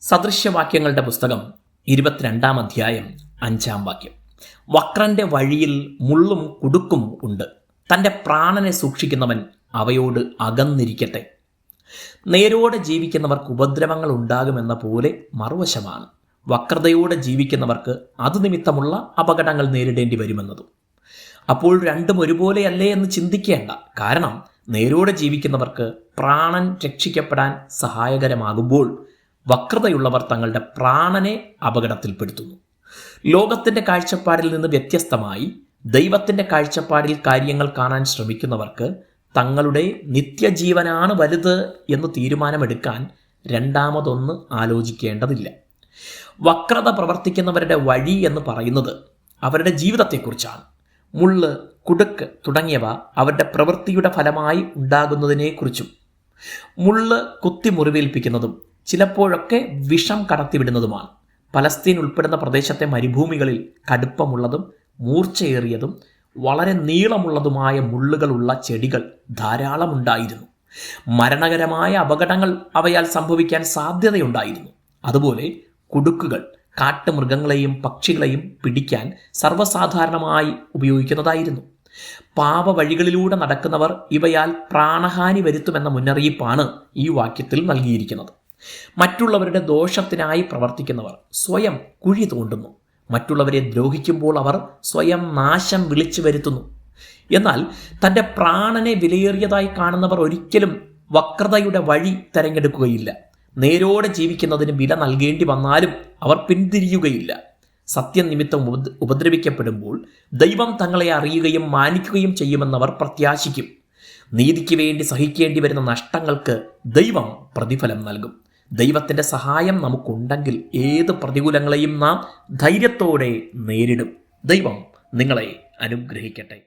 സദൃശ്യവാക്യങ്ങളുടെ പുസ്തകം ഇരുപത്തിരണ്ടാം അധ്യായം അഞ്ചാം വാക്യം. വക്രന്റെ വഴിയിൽ മുള്ളും കുടുക്കും ഉണ്ട്. തന്റെ പ്രാണനെ സൂക്ഷിക്കുന്നവൻ അവയോട് അകന്നിരിക്കട്ടെ. നേരോടെ ജീവിക്കുന്നവർക്ക് ഉപദ്രവങ്ങൾ ഉണ്ടാകുമെന്ന പോലെ മറുവശമാണ്. വക്രതയോടെ ജീവിക്കുന്നവർക്ക് അത് നിമിത്തമുള്ള അപകടങ്ങൾ നേരിടേണ്ടി വരുമെന്നതും. അപ്പോൾ രണ്ടും ഒരുപോലെയല്ലേ എന്ന് ചിന്തിക്കേണ്ട. കാരണം നേരോടെ ജീവിക്കുന്നവർക്ക് പ്രാണൻ രക്ഷിക്കപ്പെടാൻ സഹായകരമാകുമ്പോൾ വക്രതയുള്ളവർ തങ്ങളുടെ പ്രാണനെ അപകടത്തിൽപ്പെടുത്തുന്നു. ലോകത്തിന്റെ കാഴ്ചപ്പാടിൽ നിന്ന് വ്യത്യസ്തമായി ദൈവത്തിന്റെ കാഴ്ചപ്പാടിൽ കാര്യങ്ങൾ കാണാൻ ശ്രമിക്കുന്നവർക്ക് തങ്ങളുടെ നിത്യജീവനാണ് വലുത് എന്ന് തീരുമാനമെടുക്കാൻ രണ്ടാമതൊന്ന് ആലോചിക്കേണ്ടതില്ല. വക്രത പ്രവർത്തിക്കുന്നവരുടെ വഴി എന്ന് പറയുന്നത് അവരുടെ ജീവിതത്തെക്കുറിച്ചാണ്. മുള്ള് കുടുക്ക് തുടങ്ങിയവ അവരുടെ പ്രവൃത്തിയുടെ ഫലമായി ഉണ്ടാകുന്നതിനെക്കുറിച്ചും മുള്ള് കുത്തി മുറിവേൽപ്പിക്കുന്നതും ചിലപ്പോഴൊക്കെ വിഷം കടത്തിവിടുന്നതുമാണ്. പലസ്തീൻ ഉൾപ്പെടുന്ന പ്രദേശത്തെ മരുഭൂമികളിൽ കടുപ്പമുള്ളതും മൂർച്ചയേറിയതും വളരെ നീളമുള്ളതുമായ മുള്ളുകളുള്ള ചെടികൾ ധാരാളമുണ്ടായിരുന്നു. മരണകരമായ അപകടങ്ങൾ അവയാൽ സംഭവിക്കാൻ സാധ്യതയുണ്ടായിരുന്നു. അതുപോലെ കുടുക്കുകൾ കാട്ടുമൃഗങ്ങളെയും പക്ഷികളെയും പിടിക്കാൻ സർവസാധാരണമായി ഉപയോഗിക്കുന്നതായിരുന്നു. പാപ വഴികളിലൂടെ നടക്കുന്നവർ ഇവയാൽ പ്രാണഹാനി വരുത്തുമെന്ന മുന്നറിയിപ്പാണ് ഈ വാക്യത്തിൽ നൽകിയിരിക്കുന്നത്. മറ്റുള്ളവരുടെ ദോഷത്തിനായി പ്രവർത്തിക്കുന്നവർ സ്വയം കുഴി തോണ്ടുന്നു. മറ്റുള്ളവരെ ദ്രോഹിക്കുമ്പോൾ അവർ സ്വയം നാശം വിളിച്ചു വരുത്തുന്നു. എന്നാൽ തന്റെ പ്രാണനെ വിലയേറിയതായി കാണുന്നവർ ഒരിക്കലും വക്രതയുടെ വഴി തെരഞ്ഞെടുക്കുകയില്ല. നേരോടെ ജീവിക്കുന്നതിന് വില നൽകേണ്ടി വന്നാലും അവർ പിന്തിരിയുകയില്ല. സത്യനിമിത്തം ഉപ ഉപദ്രവിക്കപ്പെടുമ്പോൾ ദൈവം തങ്ങളെ അറിയുകയും മാനിക്കുകയും ചെയ്യുമെന്നവർ പ്രത്യാശിക്കും. നീതിക്ക് വേണ്ടി സഹിക്കേണ്ടി വരുന്ന നഷ്ടങ്ങൾക്ക് ദൈവം പ്രതിഫലം നൽകും. ദൈവത്തിന്റെ സഹായം നമുക്കുണ്ടെങ്കിൽ ഏത് പ്രതികൂലങ്ങളെയും നാം ധൈര്യത്തോടെ നേരിടും. ദൈവം നിങ്ങളെ അനുഗ്രഹിക്കട്ടെ.